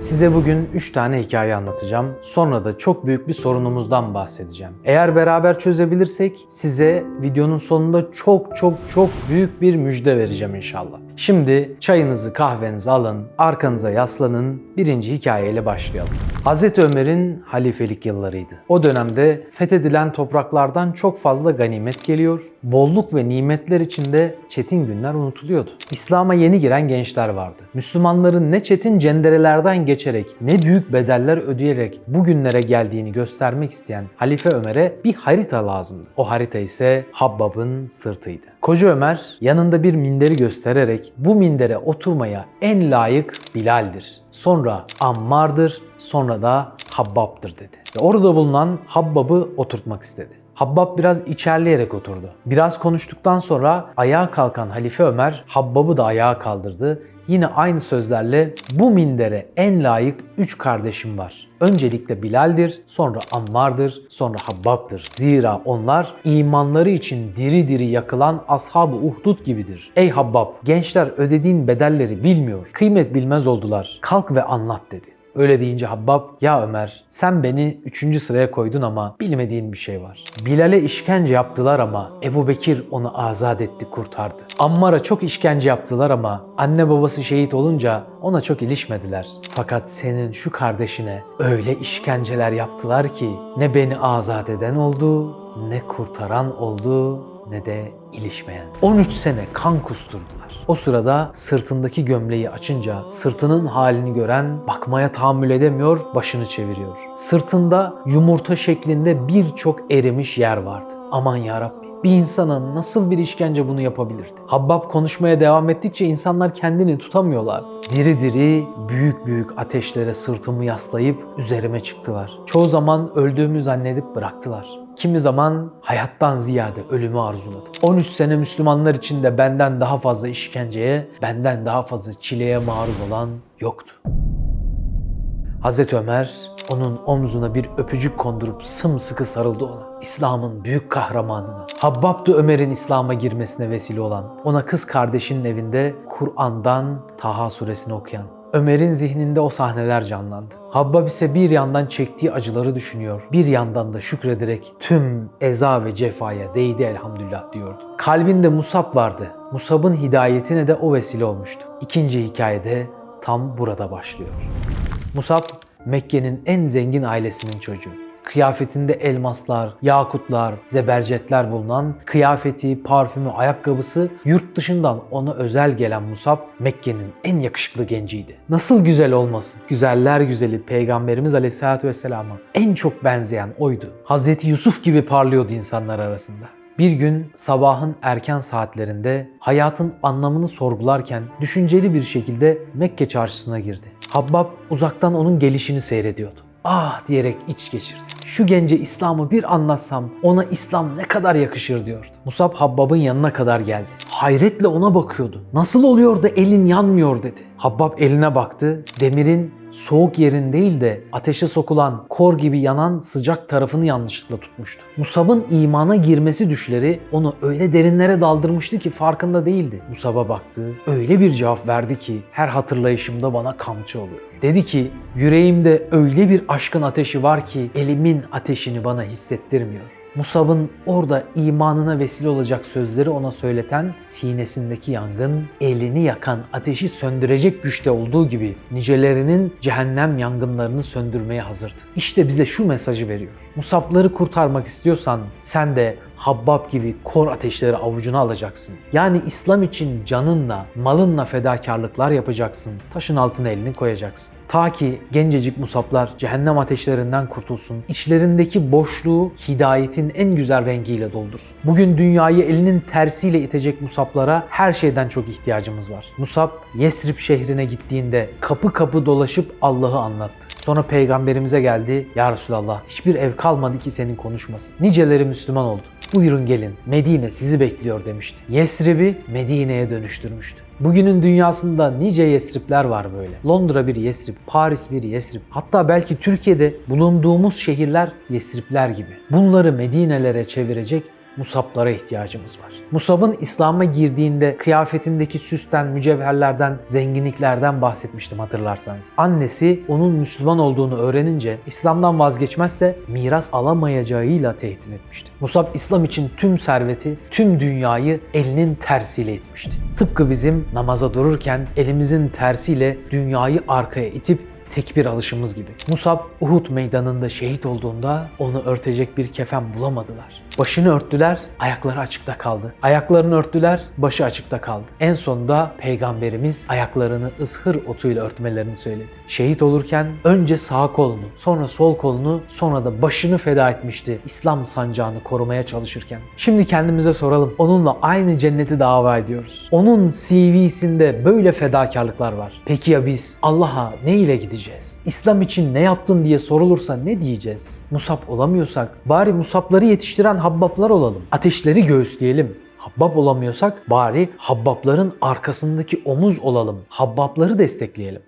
Size bugün 3 tane hikaye anlatacağım. Sonra da çok büyük bir sorunumuzdan bahsedeceğim. Eğer beraber çözebilirsek size videonun sonunda çok çok çok büyük bir müjde vereceğim inşallah. Şimdi çayınızı kahvenizi alın, arkanıza yaslanın. Birinci hikayeyle başlayalım. Hazreti Ömer'in halifelik yıllarıydı. O dönemde fethedilen topraklardan çok fazla ganimet geliyor. Bolluk ve nimetler içinde çetin günler unutuluyordu. İslam'a yeni giren gençler vardı. Müslümanların ne çetin cenderelerden geçerek ne büyük bedeller ödeyerek bu günlere geldiğini göstermek isteyen Halife Ömer'e bir harita lazımdı. O harita ise Habbab'ın sırtıydı. Koca Ömer yanında bir minderi göstererek bu mindere oturmaya en layık Bilal'dir. Sonra Ammar'dır, sonra da Habbab'dır dedi. Ve orada bulunan Habbab'ı oturtmak istedi. Habbab biraz içerleyerek oturdu. Biraz konuştuktan sonra ayağa kalkan Halife Ömer Habbab'ı da ayağa kaldırdı. Yine aynı sözlerle bu mindere en layık üç kardeşim var. Öncelikle Bilal'dir, sonra Ammar'dır, sonra Habbab'dır. Zira onlar imanları için diri diri yakılan ashab-ı uhdud gibidir. Ey Habbab, gençler ödediğin bedelleri bilmiyor, kıymet bilmez oldular. Kalk ve anlat dedi. Öyle deyince Habbab, ya Ömer sen beni üçüncü sıraya koydun ama bilmediğin bir şey var. Bilal'e işkence yaptılar ama Ebu Bekir onu azat etti, kurtardı. Ammar'a çok işkence yaptılar ama anne babası şehit olunca ona çok ilişmediler. Fakat senin şu kardeşine öyle işkenceler yaptılar ki ne beni azat eden oldu, ne kurtaran oldu, ne de ilişmeyen. 13 sene kan kusturdular. O sırada sırtındaki gömleği açınca sırtının halini gören bakmaya tahammül edemiyor, başını çeviriyor. Sırtında yumurta şeklinde birçok erimiş yer vardı. Aman yarabbi bir insana nasıl bir işkence bunu yapabilirdi? Habbab konuşmaya devam ettikçe insanlar kendini tutamıyorlardı. Diri diri büyük büyük ateşlere sırtımı yaslayıp üzerime çıktılar. Çoğu zaman öldüğümü zannedip bıraktılar. Kimi zaman hayattan ziyade ölümü arzuladım. 13 sene Müslümanlar içinde benden daha fazla işkenceye, benden daha fazla çileye maruz olan yoktu. Hazreti Ömer onun omzuna bir öpücük kondurup sımsıkı sarıldı ona. İslam'ın büyük kahramanına. Habbab'dı Ömer'in İslam'a girmesine vesile olan. Ona kız kardeşinin evinde Kur'an'dan Taha suresini okuyan. Ömer'in zihninde o sahneler canlandı. Habbab ise bir yandan çektiği acıları düşünüyor, bir yandan da şükrederek tüm eza ve cefaya değdi elhamdülillah diyordu. Kalbinde Musab vardı. Musab'ın hidayetine de o vesile olmuştu. İkinci hikayede tam burada başlıyor. Musab, Mekke'nin en zengin ailesinin çocuğu. Kıyafetinde elmaslar, yakutlar, zebercetler bulunan kıyafeti, parfümü, ayakkabısı yurt dışından ona özel gelen Musab Mekke'nin en yakışıklı genciydi. Nasıl güzel olmasın? Güzeller güzeli Peygamberimiz Aleyhisselatü Vesselam'a en çok benzeyen oydu. Hazreti Yusuf gibi parlıyordu insanlar arasında. Bir gün sabahın erken saatlerinde hayatın anlamını sorgularken düşünceli bir şekilde Mekke çarşısına girdi. Habbab uzaktan onun gelişini seyrediyordu. Ah diyerek iç geçirdi. Şu gence İslam'ı bir anlatsam ona İslam ne kadar yakışır diyordu. Musab Habbab'ın yanına kadar geldi. Hayretle ona bakıyordu. Nasıl oluyor da elin yanmıyor dedi. Habbab eline baktı. Demirin soğuk yerin değil de ateşe sokulan kor gibi yanan sıcak tarafını yanlışlıkla tutmuştu. Musab'ın imana girmesi düşleri onu öyle derinlere daldırmıştı ki farkında değildi. Musab'a baktı, öyle bir cevap verdi ki her hatırlayışımda bana kamçı oluyor. Dedi ki yüreğimde öyle bir aşkın ateşi var ki elimin ateşini bana hissettirmiyor. Musab'ın orada imanına vesile olacak sözleri ona söyleten sinesindeki yangın elini yakan ateşi söndürecek güçte olduğu gibi nicelerinin cehennem yangınlarını söndürmeye hazırdı. İşte bize şu mesajı veriyor. Musabları kurtarmak istiyorsan sen de Habbab gibi kor ateşleri avucuna alacaksın. Yani İslam için canınla, malınla fedakarlıklar yapacaksın. Taşın altına elini koyacaksın. Ta ki gencecik musaplar cehennem ateşlerinden kurtulsun. İçlerindeki boşluğu hidayetin en güzel rengiyle doldursun. Bugün dünyayı elinin tersiyle itecek musaplara her şeyden çok ihtiyacımız var. Musab Yesrib şehrine gittiğinde kapı kapı dolaşıp Allah'ı anlattı. Sonra peygamberimize geldi. Ya Resulallah hiçbir ev kalmadı ki senin konuşmasın. Niceleri Müslüman oldu. Buyurun gelin Medine sizi bekliyor demişti. Yesrib'i Medine'ye dönüştürmüştü. Bugünün dünyasında nice Yesribler var böyle. Londra bir Yesrib, Paris bir Yesrib. Hatta belki Türkiye'de bulunduğumuz şehirler Yesribler gibi. Bunları Medine'lere çevirecek Musab'lara ihtiyacımız var. Musab'ın İslam'a girdiğinde kıyafetindeki süsten, mücevherlerden, zenginliklerden bahsetmiştim hatırlarsanız. Annesi onun Müslüman olduğunu öğrenince İslam'dan vazgeçmezse miras alamayacağıyla tehdit etmişti. Musab İslam için tüm serveti, tüm dünyayı elinin tersiyle itmişti. Tıpkı bizim namaza dururken elimizin tersiyle dünyayı arkaya itip tekbir alışımız gibi. Musab Uhud meydanında şehit olduğunda onu örtecek bir kefen bulamadılar. Başını örttüler, ayakları açıkta kaldı. Ayaklarını örttüler, başı açıkta kaldı. En sonunda peygamberimiz ayaklarını ıshır otuyla örtmelerini söyledi. Şehit olurken önce sağ kolunu, sonra sol kolunu, sonra da başını feda etmişti İslam sancağını korumaya çalışırken. Şimdi kendimize soralım. Onunla aynı cenneti dava ediyoruz. Onun CV'sinde böyle fedakarlıklar var. Peki ya biz Allah'a ne ile gideceğiz? İslam için ne yaptın diye sorulursa ne diyeceğiz? Musab olamıyorsak bari musapları yetiştiren habbaplar olalım. Ateşleri göğüsleyelim. Habbap olamıyorsak bari habbapların arkasındaki omuz olalım. Habbapları destekleyelim.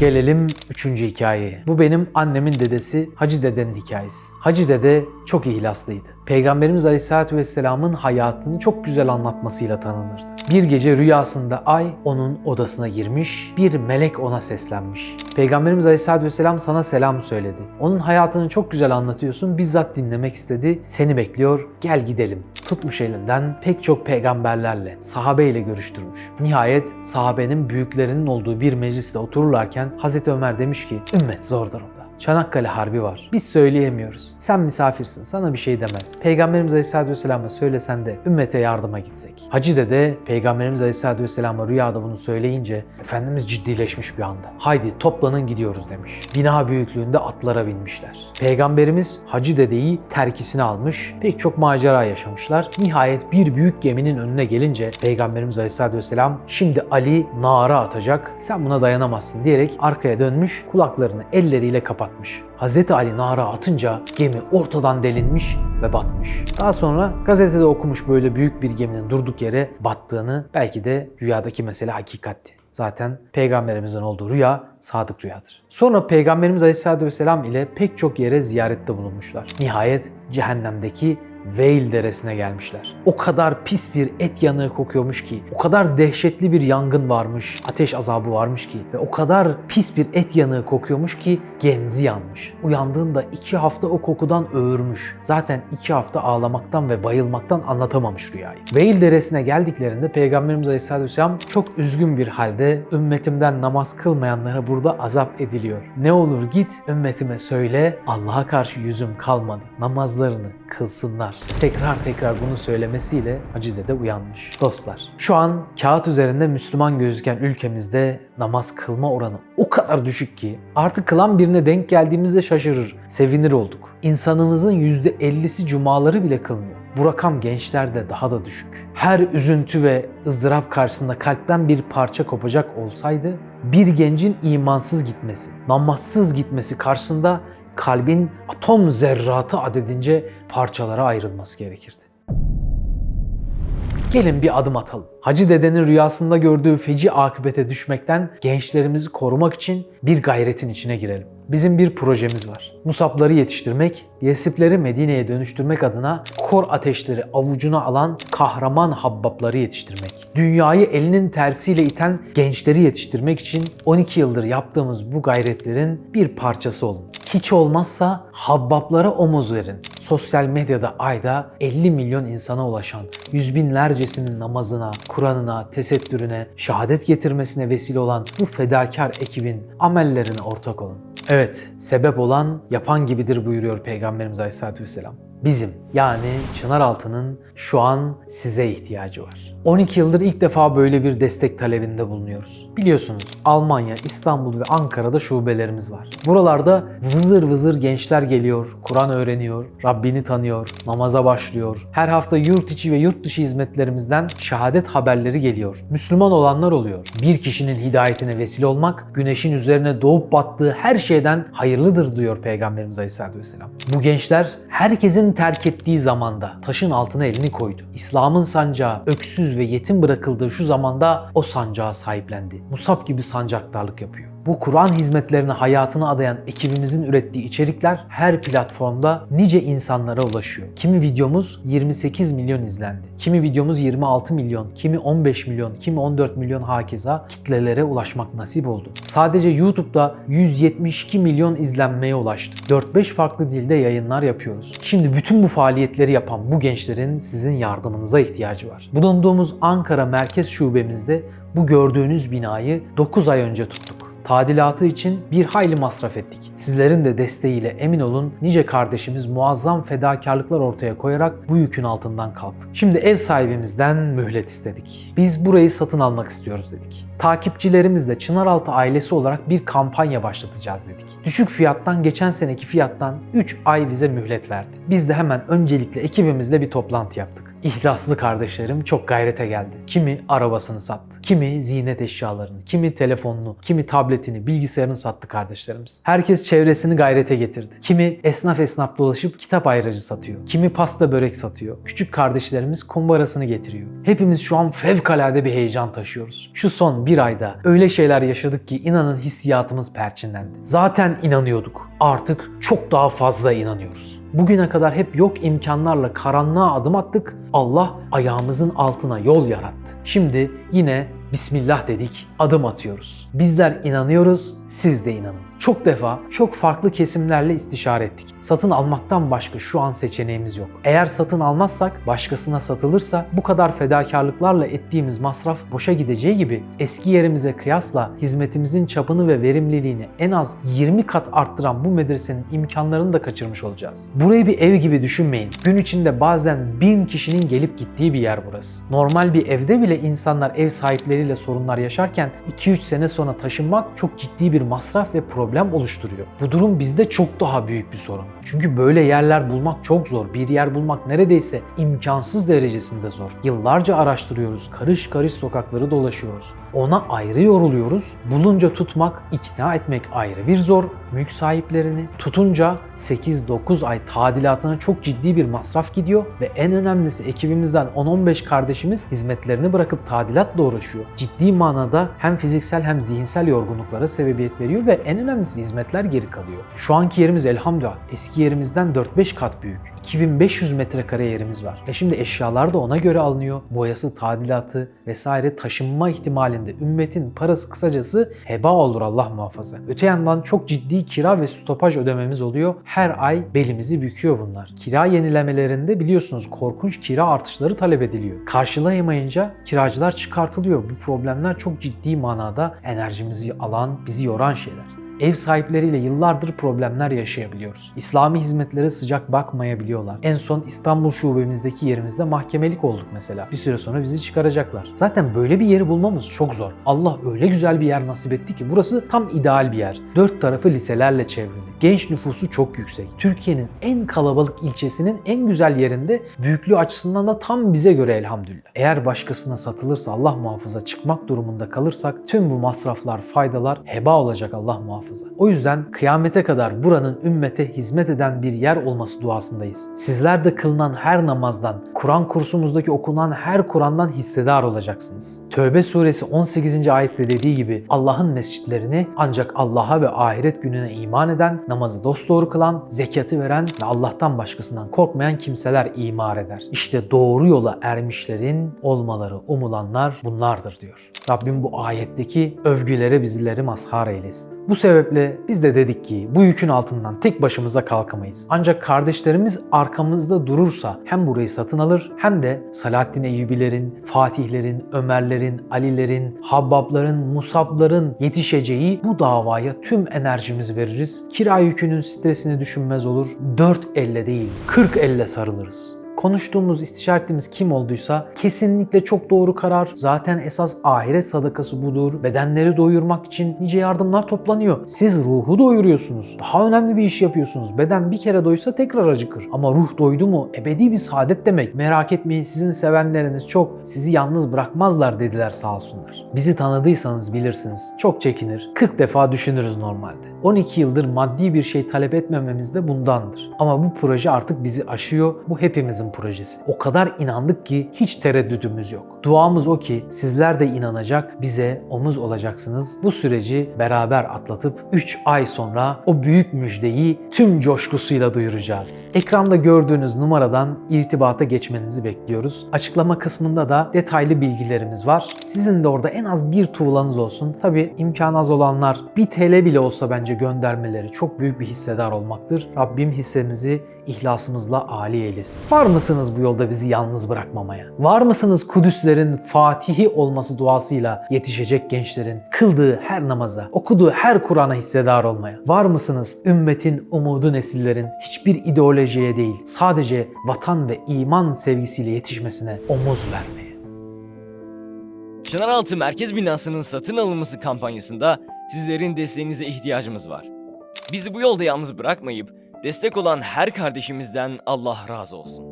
Gelelim üçüncü hikayeye. Bu benim annemin dedesi Hacı Dede'nin hikayesi. Hacı Dede çok ihlaslıydı. Peygamberimiz Aleyhisselatü Vesselam'ın hayatını çok güzel anlatmasıyla tanınırdı. Bir gece rüyasında ay onun odasına girmiş, bir melek ona seslenmiş. Peygamberimiz Aleyhisselatü Vesselam sana selam söyledi. Onun hayatını çok güzel anlatıyorsun, bizzat dinlemek istedi, seni bekliyor, gel gidelim. Tutmuş elinden pek çok peygamberlerle, sahabeyle görüştürmüş. Nihayet sahabenin büyüklerinin olduğu bir mecliste otururlarken Hazreti Ömer demiş ki, ümmet zor durumda. Çanakkale Harbi var. Biz söyleyemiyoruz. Sen misafirsin. Sana bir şey demez. Peygamberimiz Aleyhisselatü Vesselam'a söylesen de ümmete yardıma gitsek. Hacı dede Peygamberimiz Aleyhisselatü Vesselam'a rüyada bunu söyleyince Efendimiz ciddileşmiş bir anda. Haydi toplanın gidiyoruz demiş. Bina büyüklüğünde atlara binmişler. Peygamberimiz Hacı dedeyi terkisine almış. Pek çok macera yaşamışlar. Nihayet bir büyük geminin önüne gelince Peygamberimiz Aleyhisselatü Vesselam şimdi Ali nara atacak. Sen buna dayanamazsın diyerek arkaya dönmüş kulaklarını elleriyle kapatmış. Hz. Ali nara atınca gemi ortadan delinmiş ve batmış. Daha sonra gazetede okumuş böyle büyük bir geminin durduk yere battığını belki de rüyadaki mesele hakikatti. Zaten peygamberimizin olduğu rüya sadık rüyadır. Sonra peygamberimiz Aleyhisselatü Vesselam ile pek çok yere ziyarette bulunmuşlar. Nihayet cehennemdeki Veil deresine gelmişler. O kadar pis bir et yanığı kokuyormuş ki, o kadar dehşetli bir yangın varmış, ateş azabı varmış ki ve o kadar pis bir et yanığı kokuyormuş ki genzi yanmış. Uyandığında iki hafta o kokudan öğürmüş. Zaten iki hafta ağlamaktan ve bayılmaktan anlatamamış rüyayı. Veil deresine geldiklerinde Peygamberimiz Aleyhisselatü Vesselam çok üzgün bir halde ümmetimden namaz kılmayanlara burada azap ediliyor. Ne olur git ümmetime söyle Allah'a karşı yüzüm kalmadı. Namazlarını kılsınlar. Tekrar tekrar bunu söylemesiyle Hacı Dede uyanmış. Dostlar şu an kağıt üzerinde Müslüman gözüken ülkemizde namaz kılma oranı o kadar düşük ki artık kılan birine denk geldiğimizde şaşırır, sevinir olduk. İnsanımızın %50'si cumaları bile kılmıyor. Bu rakam gençlerde daha da düşük. Her üzüntü ve ızdırap karşısında kalpten bir parça kopacak olsaydı bir gencin imansız gitmesi, namazsız gitmesi karşısında kalbin atom zerratı adedince parçalara ayrılması gerekirdi. Gelin bir adım atalım. Hacı dedenin rüyasında gördüğü feci akıbete düşmekten gençlerimizi korumak için bir gayretin içine girelim. Bizim bir projemiz var. Musapları yetiştirmek, Yesipleri Medine'ye dönüştürmek adına kor ateşleri avucuna alan kahraman habbapları yetiştirmek. Dünyayı elinin tersiyle iten gençleri yetiştirmek için 12 yıldır yaptığımız bu gayretlerin bir parçası olun. Hiç olmazsa habbaplara omuz verin. Sosyal medyada ayda 50 milyon insana ulaşan, yüz binlercesinin namazına, Kur'an'ına, tesettürüne, şehadet getirmesine vesile olan bu fedakar ekibin amellerine ortak olun. Evet, sebep olan yapan gibidir buyuruyor Peygamberimiz Aleyhisselatü Vesselam. Bizim yani Çınaraltı'nın şu an size ihtiyacı var. 12 yıldır ilk defa böyle bir destek talebinde bulunuyoruz. Biliyorsunuz Almanya, İstanbul ve Ankara'da şubelerimiz var. Buralarda vızır vızır gençler geliyor, Kur'an öğreniyor, Rabbini tanıyor, namaza başlıyor. Her hafta yurt içi ve yurt dışı hizmetlerimizden şehadet haberleri geliyor. Müslüman olanlar oluyor. Bir kişinin hidayetine vesile olmak, güneşin üzerine doğup battığı her şeyden hayırlıdır diyor Peygamberimiz Aleyhisselatü Vesselam. Bu gençler herkesin terk ettiği zamanda taşın altına elini koydu. İslam'ın sancağı öksüz ve yetim bırakıldığı şu zamanda o sancağa sahiplendi. Musab gibi sancaktarlık yapıyor. Bu Kur'an hizmetlerine hayatını adayan ekibimizin ürettiği içerikler her platformda nice insanlara ulaşıyor. Kimi videomuz 28 milyon izlendi. Kimi videomuz 26 milyon, kimi 15 milyon, kimi 14 milyon hakeza kitlelere ulaşmak nasip oldu. Sadece YouTube'da 172 milyon izlenmeye ulaştı. 4-5 farklı dilde yayınlar yapıyoruz. Şimdi bütün bu faaliyetleri yapan bu gençlerin sizin yardımınıza ihtiyacı var. Bulunduğumuz Ankara Merkez Şubemizde bu gördüğünüz binayı 9 ay önce tuttuk. Tadilatı için bir hayli masraf ettik. Sizlerin de desteğiyle emin olun nice kardeşimiz muazzam fedakarlıklar ortaya koyarak bu yükün altından kalktık. Şimdi ev sahibimizden mühlet istedik. Biz burayı satın almak istiyoruz dedik. Takipçilerimizle Çınaraltı ailesi olarak bir kampanya başlatacağız dedik. Düşük fiyattan geçen seneki fiyattan 3 ay bize mühlet verdi. Biz de hemen öncelikle ekibimizle bir toplantı yaptık. İhlaslı kardeşlerim çok gayrete geldi. Kimi arabasını sattı, kimi ziynet eşyalarını, kimi telefonunu, kimi tabletini, bilgisayarını sattı kardeşlerimiz. Herkes çevresini gayrete getirdi. Kimi esnaf esnaf dolaşıp kitap ayracı satıyor. Kimi pasta börek satıyor. Küçük kardeşlerimiz kumbarasını getiriyor. Hepimiz şu an fevkalade bir heyecan taşıyoruz. Şu son bir ayda öyle şeyler yaşadık ki inanın hissiyatımız perçinlendi. Zaten inanıyorduk. Artık çok daha fazla inanıyoruz. Bugüne kadar hep yok imkanlarla karanlığa adım attık. Allah ayağımızın altına yol yarattı. Şimdi yine Bismillah dedik, adım atıyoruz. Bizler inanıyoruz, siz de inanın. Çok defa çok farklı kesimlerle istişare ettik. Satın almaktan başka şu an seçeneğimiz yok. Eğer satın almazsak, başkasına satılırsa bu kadar fedakarlıklarla ettiğimiz masraf boşa gideceği gibi eski yerimize kıyasla hizmetimizin çapını ve verimliliğini en az 20 kat arttıran bu medresenin imkanlarını da kaçırmış olacağız. Burayı bir ev gibi düşünmeyin. Gün içinde bazen bin kişinin gelip gittiği bir yer burası. Normal bir evde bile insanlar ev sahipleriyle sorunlar yaşarken 2-3 sene sonra taşınmak çok ciddi bir masraf ve problem oluşturuyor. Bu durum bizde çok daha büyük bir sorun. Çünkü böyle yerler bulmak çok zor. Bir yer bulmak neredeyse imkansız derecesinde zor. Yıllarca araştırıyoruz, karış karış sokakları dolaşıyoruz. Ona ayrı yoruluyoruz. Bulunca tutmak, ikna etmek ayrı bir zor. Mülk sahiplerini tutunca 8-9 ay tadilatına çok ciddi bir masraf gidiyor ve en önemlisi ekibimizden 10-15 kardeşimiz hizmetlerini bırakıp tadilatla uğraşıyor. Ciddi manada hem fiziksel hem zihinsel yorgunluklara sebebiyet veriyor ve en önemlisi hizmetler geri kalıyor. Şu anki yerimiz elhamdülillah eski yerimizden 4-5 kat büyük. 2500 metrekare yerimiz var. E şimdi eşyalar da ona göre alınıyor. Boyası, tadilatı vesaire taşınma ihtimalinde ümmetin parası kısacası heba olur Allah muhafaza. Öte yandan çok ciddi kira ve stopaj ödememiz oluyor. Her ay belimizi büküyor bunlar. Kira yenilemelerinde biliyorsunuz korkunç kira artışları talep ediliyor. Karşılayamayınca kiracılar çıkartılıyor. Bu problemler çok ciddi manada enerjimizi alan, bizi yoran şeyler ev sahipleriyle yıllardır problemler yaşayabiliyoruz. İslami hizmetlere sıcak bakmayabiliyorlar. En son İstanbul şubemizdeki yerimizde mahkemelik olduk mesela. Bir süre sonra bizi çıkaracaklar. Zaten böyle bir yeri bulmamız çok zor. Allah öyle güzel bir yer nasip etti ki burası tam ideal bir yer. Dört tarafı liselerle çevrili. Genç nüfusu çok yüksek. Türkiye'nin en kalabalık ilçesinin en güzel yerinde büyüklüğü açısından da tam bize göre elhamdülillah. Eğer başkasına satılırsa Allah muhafaza çıkmak durumunda kalırsak tüm bu masraflar, faydalar heba olacak Allah muhafaza. O yüzden kıyamete kadar buranın ümmete hizmet eden bir yer olması duasındayız. Sizler de kılınan her namazdan, Kur'an kursumuzdaki okunan her Kur'an'dan hissedar olacaksınız. Tövbe suresi 18. ayette dediği gibi Allah'ın mescitlerini ancak Allah'a ve ahiret gününe iman eden, namazı dosdoğru kılan, zekatı veren ve Allah'tan başkasından korkmayan kimseler imar eder. İşte doğru yola ermişlerin olmaları umulanlar bunlardır diyor. Rabbim bu ayetteki övgülere bizleri mazhar eylesin. Bu sebeple biz de dedik ki bu yükün altından tek başımıza kalkamayız. Ancak kardeşlerimiz arkamızda durursa hem burayı satın alır hem de Salahaddin Eyyubilerin, Fatihlerin, Ömerlerin, Alilerin, Habbabların, Musabların yetişeceği bu davaya tüm enerjimizi veririz. Kira yükünün stresini düşünmez olur. Dört elle değil, kırk elle sarılırız konuştuğumuz, istişare ettiğimiz kim olduysa kesinlikle çok doğru karar. Zaten esas ahiret sadakası budur. Bedenleri doyurmak için nice yardımlar toplanıyor. Siz ruhu doyuruyorsunuz. Daha önemli bir iş yapıyorsunuz. Beden bir kere doysa tekrar acıkır. Ama ruh doydu mu ebedi bir saadet demek. Merak etmeyin sizin sevenleriniz çok. Sizi yalnız bırakmazlar dediler sağ olsunlar. Bizi tanıdıysanız bilirsiniz. Çok çekinir. 40 defa düşünürüz normalde. 12 yıldır maddi bir şey talep etmememiz de bundandır. Ama bu proje artık bizi aşıyor. Bu hepimizin projesi. O kadar inandık ki hiç tereddüdümüz yok. Duamız o ki sizler de inanacak, bize omuz olacaksınız. Bu süreci beraber atlatıp 3 ay sonra o büyük müjdeyi tüm coşkusuyla duyuracağız. Ekranda gördüğünüz numaradan irtibata geçmenizi bekliyoruz. Açıklama kısmında da detaylı bilgilerimiz var. Sizin de orada en az bir tuğlanız olsun. Tabi imkan az olanlar 1 TL bile olsa bence göndermeleri çok büyük bir hissedar olmaktır. Rabbim hissemizi ihlasımızla âli eylesin. Var mısınız bu yolda bizi yalnız bırakmamaya? Var mısınız Kudüslerin fatihi olması duasıyla yetişecek gençlerin kıldığı her namaza, okuduğu her Kur'an'a hissedar olmaya? Var mısınız ümmetin umudu nesillerin hiçbir ideolojiye değil sadece vatan ve iman sevgisiyle yetişmesine omuz vermeye? Çınaraltı Merkez Binası'nın satın alınması kampanyasında sizlerin desteğinize ihtiyacımız var. Bizi bu yolda yalnız bırakmayıp destek olan her kardeşimizden Allah razı olsun.